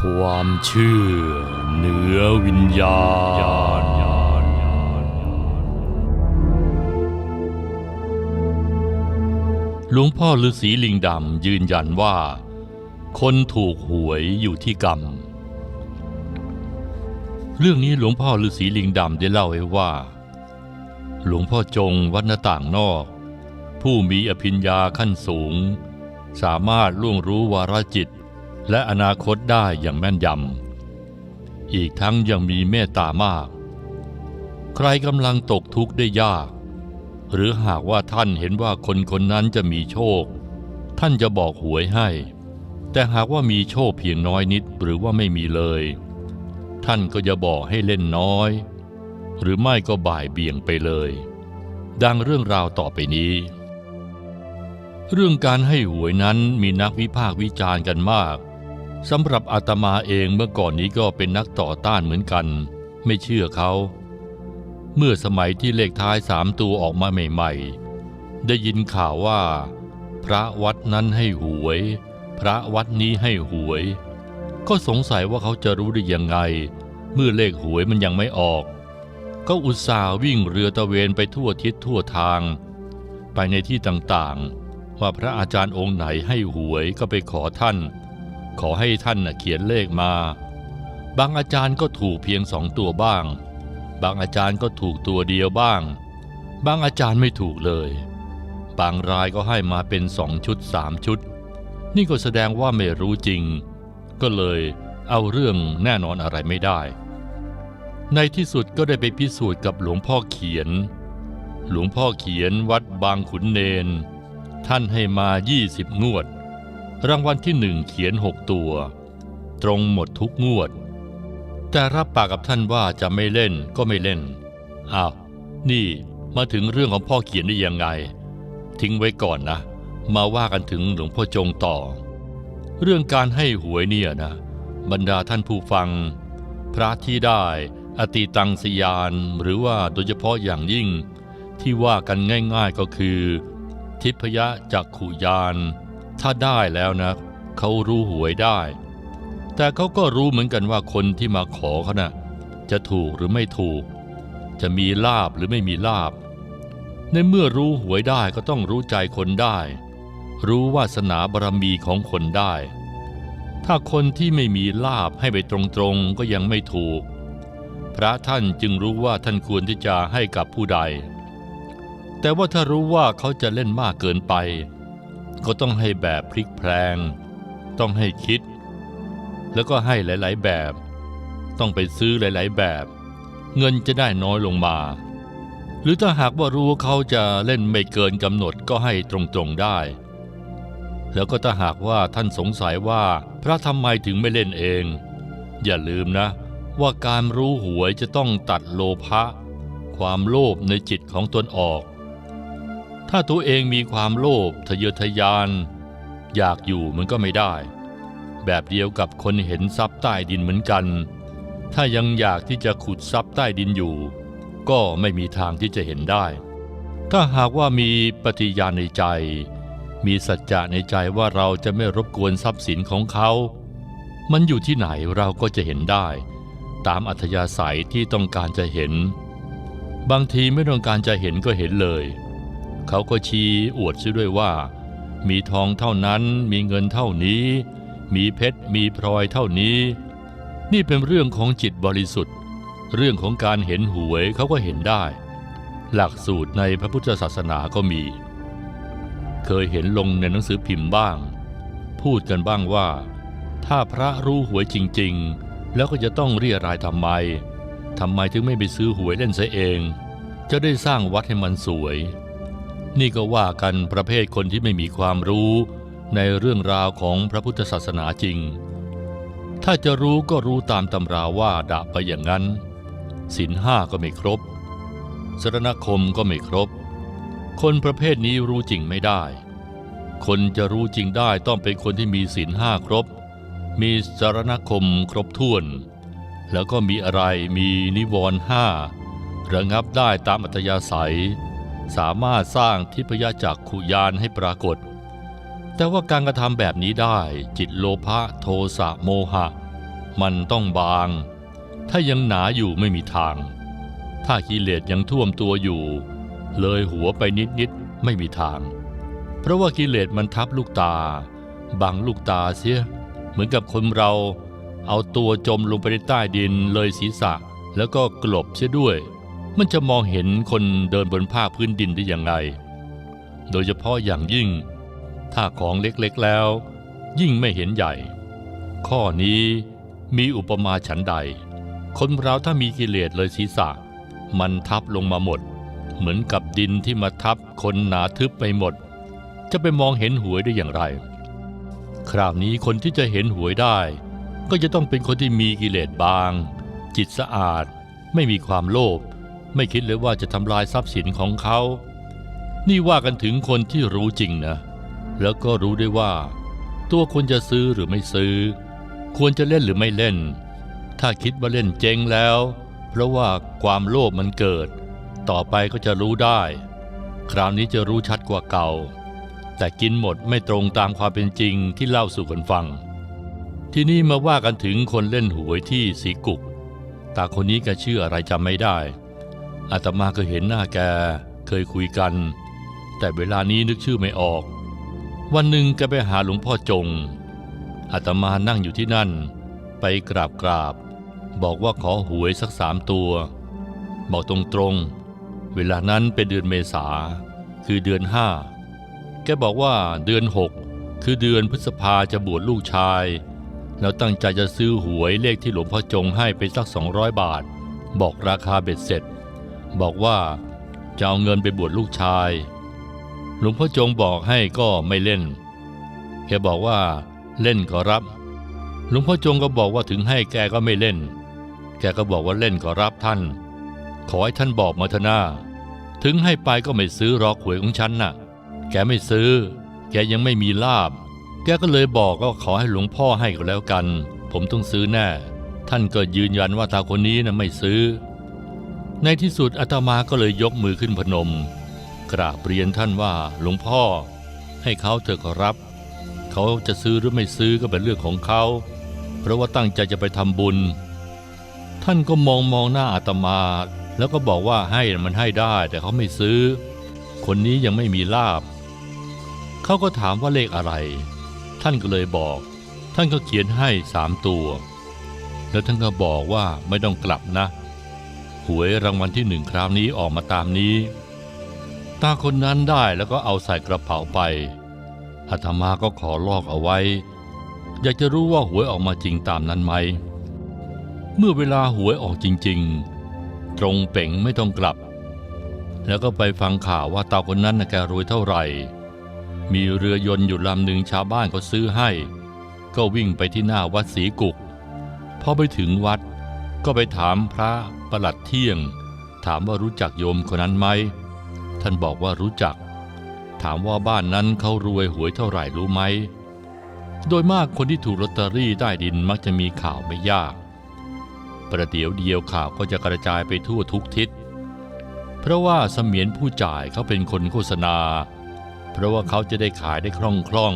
ความเชื่อเหนือวิญญาณ หลวงพ่อฤาษีลิงดำยืนยันว่า คนถูกหวยอยู่ที่กรรม เรื่องนี้หลวงพ่อฤาษีลิงดำได้เล่าไว้ว่า หลวงพ่อจงวัดหน้าต่างนอก ผู้มีอภิญญาขั้นสูง สามารถล่วงรู้วาระจิต และอนาคตได้อย่างแม่นยำ อีกทั้งยังมีเมตตามาก ใครกำลังตกทุกข์ได้ยาก หรือหากว่าท่านเห็นว่าคนคนนั้นจะมีโชค ท่านจะบอกหวยให้ แต่หากว่ามีโชคเพียงน้อยนิดหรือว่าไม่มีเลย ท่านก็จะบอกให้เล่นน้อย หรือไม่ก็บ่ายเบี่ยงไปเลย ดังเรื่องราวต่อไปนี้เรื่องการให้หวยนั้นมีนักวิพากษ์วิจารณ์กันมาก สำหรับอาตมาเองเมื่อก่อนนี้ก็เป็นนักต่อต้านเหมือนกัน ไม่เชื่อเขา เมื่อสมัยที่เลขท้ายสามตัวออกมาใหม่ ๆ ได้ยินข่าวว่า พระวัดนั้นให้หวย พระวัดนี้ให้หวย ก็สงสัยว่าเขาจะรู้ได้ยังไง เมื่อเลขหวยมันยังไม่ออกก็อุตส่าห์วิ่งเรือตะเวนไปทั่วทิศทั่วทาง ไปในที่ต่างๆ ว่าพระอาจารย์องค์ไหนให้หวยก็ไปขอท่าน ขอให้ท่านเขียนเลขมา บางอาจารย์ก็ถูกเพียงสองตัวบ้าง บางอาจารย์ก็ถูกตัวเดียวบ้าง บางอาจารย์ไม่ถูกเลย บางรายก็ให้มาเป็นสองชุดสามชุด นี่ก็แสดงว่าไม่รู้จริง ก็เลยเอาเรื่องแน่นอนอะไรไม่ได้ ในที่สุดก็ได้ไปพิสูจน์กับหลวงพ่อเขียน หลวงพ่อเขียนวัดบางขุนเนน ท่านให้มา 20 งวด รางวัลที่หนึ่งเขียนหกตัว ตรงหมดทุกงวด แต่รับปากกับท่านว่าจะไม่เล่นก็ไม่เล่นอ้าวนี่มาถึงเรื่องของพ่อเขียนได้ยังไง ทิ้งไว้ก่อนนะ มาว่ากันถึงหลวงพ่อจงต่อ เรื่องการให้หวยเนี่ยนะ บรรดาท่านผู้ฟัง พระที่ได้อติตังสยานหรือว่าโดยเฉพาะอย่างยิ่ง ที่ว่ากันง่ายๆก็คือ ทิพยจักขุยาน ถ้าได้แล้วนะ เขารู้หวยได้ แต่เขาก็รู้เหมือนกันว่าคนที่มาขอเขานะ่ะจะถูกหรือไม่ถูก จะมีลาบหรือไม่มีลาบ ในเมื่อรู้หวยได้ก็ต้องรู้ใจคนได้ รู้วาสนาบารมีของคนได้ ถ้าคนที่ไม่มีลาบให้ไปตรงๆก็ยังไม่ถูก พระท่านจึงรู้ว่าท่านควรที่จะให้กับผู้ใด แต่ว่าถ้ารู้ว่าเขาจะเล่นมากเกินไป ก็ต้องให้แบบพลิกแพลง ต้องให้คิด แล้วก็ให้หลาย ๆ แบบ ต้องไปซื้อหลาย ๆ แบบ เงินจะได้น้อยลงมา หรือถ้าหากว่ารู้ว่าเขาจะเล่นไม่เกินกำหนดก็ให้ตรงๆได้ แล้วก็ถ้าหากว่าท่านสงสัยว่าพระทำไมถึงไม่เล่นเอง อย่าลืมนะ ว่าการรู้หวยจะต้องตัดโลภะความโลภในจิตของตนออก ถ้าตัวเองมีความโลภทะเยอทะยาน อยากอยู่มันก็ไม่ได้ แบบเดียวกับคนเห็นทรัพย์ใต้ดินเหมือนกัน ถ้ายังอยากที่จะขุดทรัพย์ใต้ดินอยู่ ก็ไม่มีทางที่จะเห็นได้ ถ้าหากว่ามีปฏิญาณในใจ มีสัจจะในใจว่าเราจะไม่รบกวนทรัพย์สินของเขา มันอยู่ที่ไหนเราก็จะเห็นได้ ตามอัธยาศัยที่ต้องการจะเห็น บางทีไม่ต้องการจะเห็นก็เห็นเลย เขาก็ชี้อวดซะด้วยว่า มีทองเท่านั้นมีเงินเท่านี้ มีเพชรมีพลอยเท่านี้ นี่เป็นเรื่องของจิตบริสุทธิ์ เรื่องของการเห็นหวยเขาก็เห็นได้ หลักสูตรในพระพุทธศาสนาก็มี เคยเห็นลงในหนังสือพิมพ์บ้าง พูดกันบ้างว่า ถ้าพระรู้หวยจริง ๆ แล้วก็จะต้องเรียรายทำไมทำไมถึงไม่ไปซื้อหวยเล่นซะเอง จะได้สร้างวัดให้มันสวย นี่ก็ว่ากันประเภทคนที่ไม่มีความรู้ในเรื่องราวของพระพุทธศาสนาจริง ถ้าจะรู้ก็รู้ตามตำราว่าดะไปอย่างนั้นศีลห้าก็ไม่ครบสรณคมก็ไม่ครบ คนประเภทนี้รู้จริงไม่ได้ คนจะรู้จริงได้ต้องเป็นคนที่มีศีลห้าครบ มีสรณคมครบถ้วน แล้วก็มีอะไรมีนิวรณ์ห้าระงับได้ตามอัธยาศัย สามารถสร้างทิพยจักขุยานให้ปรากฏ แต่ว่าการกระทำแบบนี้ได้จิตโลภะโทสะโมหะ มันต้องบาง ถ้ายังหนาอยู่ไม่มีทาง ถ้ากิเลสยังท่วมตัวอยู่ เลยหัวไปนิดๆไม่มีทาง เพราะว่ากิเลสมันทับลูกตา บังลูกตาเสีย เหมือนกับคนเราเอาตัวจมลงไปในใต้ดินเลยศีรษะ แล้วก็กลบเสียด้วย มันจะมองเห็นคนเดินบนผ้าพื้นดินได้อย่างไร โดยเฉพาะอย่างยิ่ง ถ้าของเล็กๆแล้ว ยิ่งไม่เห็นใหญ่ ข้อนี้มีอุปมาฉันใด คนเราถ้ามีกิเลสเลยศีรษะ มันทับลงมาหมด เหมือนกับดินที่มาทับคนหนาทึบไปหมด จะไปมองเห็นหวยได้อย่างไร คราวนี้คนที่จะเห็นหวยได้ ก็จะต้องเป็นคนที่มีกิเลสบาง จิตสะอาด ไม่มีความโลภ ไม่คิดเลยว่าจะทำลายทรัพย์สินของเขา นี่ว่ากันถึงคนที่รู้จริงนะ แล้วก็รู้ได้ว่า ตัวควรจะซื้อหรือไม่ซื้อ ควรจะเล่นหรือไม่เล่น ถ้าคิดว่าเล่นเจ๊งแล้ว เพราะว่าความโลภมันเกิด ต่อไปก็จะรู้ได้ คราวนี้จะรู้ชัดกว่าเก่า แต่กินหมดไม่ตรงตามความเป็นจริงที่เล่าสู่กันฟัง ที่นี่มาว่ากันถึงคนเล่นหวยที่สีกุก ตาคนนี้แกชื่ออะไรจำไม่ได้ อาตมาเคยเห็นหน้าแก เคยคุยกัน แต่เวลานี้นึกชื่อไม่ออก วันหนึ่งแกไปหาหลวงพ่อจง อาตมานั่งอยู่ที่นั่น ไปกราบกราบ บอกว่าขอหวยสักสามตัว บอกตรงๆ เวลานั้นเป็นเดือนเมษา คือเดือนห้า แกบอกว่าเดือนหกคือเดือนพฤษภาจะบวชลูกชาย แล้วตั้งใจจะซื้อหวยเลขที่หลวงพ่อจงให้ไปสัก 200 บาท บอกราคาเบ็ดเสร็จ บอกว่าจะเอาเงินไปบวชลูกชาย หลวงพ่อจงบอกให้ก็ไม่เล่น แกบอกว่าเล่นก็รับ หลวงพ่อจงก็บอกว่าถึงให้แกก็ไม่เล่น แกก็บอกว่าเล่นก็รับท่าน ขอให้ท่านบอกมาเถอะนาถึงให้ไปก็ไม่ซื้อรอกหวยของฉันน่ะ แกไม่ซื้อ แกยังไม่มีลาบ แกก็เลยบอกก็ขอให้หลวงพ่อให้ก็แล้วกัน ผมต้องซื้อแน่ ท่านก็ยืนยันว่าตาคนนี้น่ะไม่ซื้อ ในที่สุดอาตมาก็เลยยกมือขึ้นพนม กราบเรียนท่านว่าหลวงพ่อ ให้เขาเถอะขอรับ เขาจะซื้อหรือไม่ซื้อก็เป็นเรื่องของเขา เพราะว่าตั้งใจจะไปทำบุญ ท่านก็มองมองหน้าอาตมา แล้วก็บอกว่าให้มันให้ได้แต่เขาไม่ซื้อ คนนี้ยังไม่มีลาบ เขาก็ถามว่าเลขอะไร ท่านก็เลยบอก ท่านก็เขียนให้สามตัว แล้วท่านก็บอกว่าไม่ต้องกลับนะ หวยรางวัลที่หนึ่งคราวนี้ออกมาตามนี้ ตาคนนั้นได้แล้วก็เอาใส่กระเป๋าไปอาตมาก็ขอลอกเอาไว้ อยากจะรู้ว่าหวยออกมาจริงตามนั้นไหม เมื่อเวลาหวยออกจริง ๆ ตรงเป่งไม่ต้องกลับ แล้วก็ไปฟังข่าวว่าตาคนนั้นนะแกรวยเท่าไหร่ มีเรือยนต์อยู่ลำหนึ่งชาวบ้านก็ซื้อให้ ก็วิ่งไปที่หน้าวัดศรีกุกพอไปถึงวัด ก็ไปถามพระประหลัดเที่ยง ถามว่ารู้จักโยมคนนั้นไหม ท่านบอกว่ารู้จัก ถามว่าบ้านนั้นเขารวยหวยเท่าไหร่รู้ไหม โดยมากคนที่ถูกลอตเตอรี่ใต้ดินมักจะมีข่าวไม่ยาก ประเดี๋ยวเดียวข่าวก็จะกระจายไปทั่วทุกทิศ เพราะว่าเสมียนผู้จ่ายเขาเป็นคนโฆษณา เพราะว่าเขาจะได้ขายได้คล่องคล่อง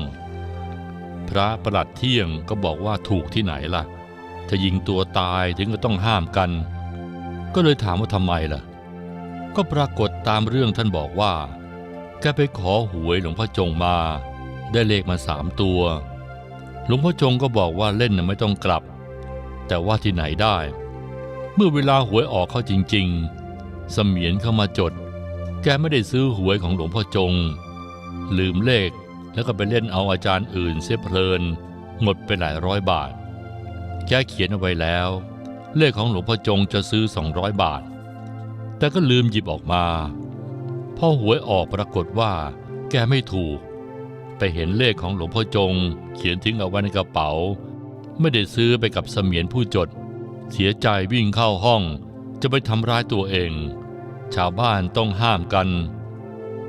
ๆพระประหลัดเที่ยงก็บอกว่าถูกที่ไหนล่ะ จะยิงตัวตายถึงก็ต้องห้ามกัน ก็เลยถามว่าทำไมล่ะ ก็ปรากฏตามเรื่องท่านบอกว่า แกไปขอหวยหลวงพ่อจงมา ได้เลขมาสามตัว หลวงพ่อจงก็บอกว่าเล่นน่ะไม่ต้องกลับ แต่ว่าที่ไหนได้ เมื่อเวลาหวยออกเข้าจริง ๆ เสมียนเข้ามาจด แกไม่ได้ซื้อหวยของหลวงพ่อจง ลืมเลขแล้วก็ไปเล่นเอาอาจารย์อื่นเสียเพลิน หมดไปหลายร้อยบาท แกเขียนเอาไว้แล้ว เลขของหลวงพ่อจงจะซื้อ 200 บาท แต่ก็ลืมหยิบออกมา พอหวยออกปรากฏว่า แกไม่ถูก ไปเห็นเลขของหลวงพ่อจง เขียนทิ้งเอาไว้ในกระเป๋า ไม่ได้ซื้อไปกับเสมียนผู้จด เสียใจวิ่งเข้าห้อง จะไปทำร้ายตัวเอง ชาวบ้านต้องห้ามกัน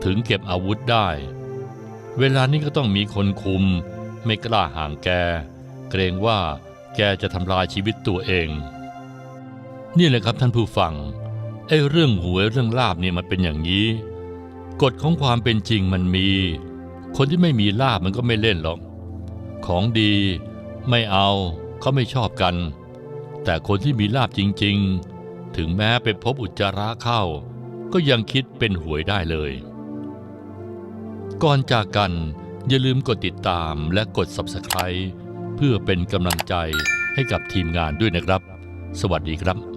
ถึงเก็บอาวุธได้ เวลานี้ก็ต้องมีคนคุม ไม่กล้าห่างแก เกรงว่า แกจะทำลายชีวิตตัวเอง นี่แหละครับท่านผู้ฟังไอ้เรื่องหวยเรื่องลาบเนี่ยมันเป็นอย่างนี้ กฎของความเป็นจริงมันมี คนที่ไม่มีลาบมันก็ไม่เล่นหรอก ของดีไม่เอาเขาไม่ชอบกัน แต่คนที่มีลาบจริง ๆ ถึงแม้ไปพบอุจจาระเข้า ก็ยังคิดเป็นหวยได้เลย ก่อนจากกันอย่าลืมกดติดตามและกด subscribe พื่อเป็นกำลังใจให้กับทีมงานด้วยนะครับ สวัสดีครับ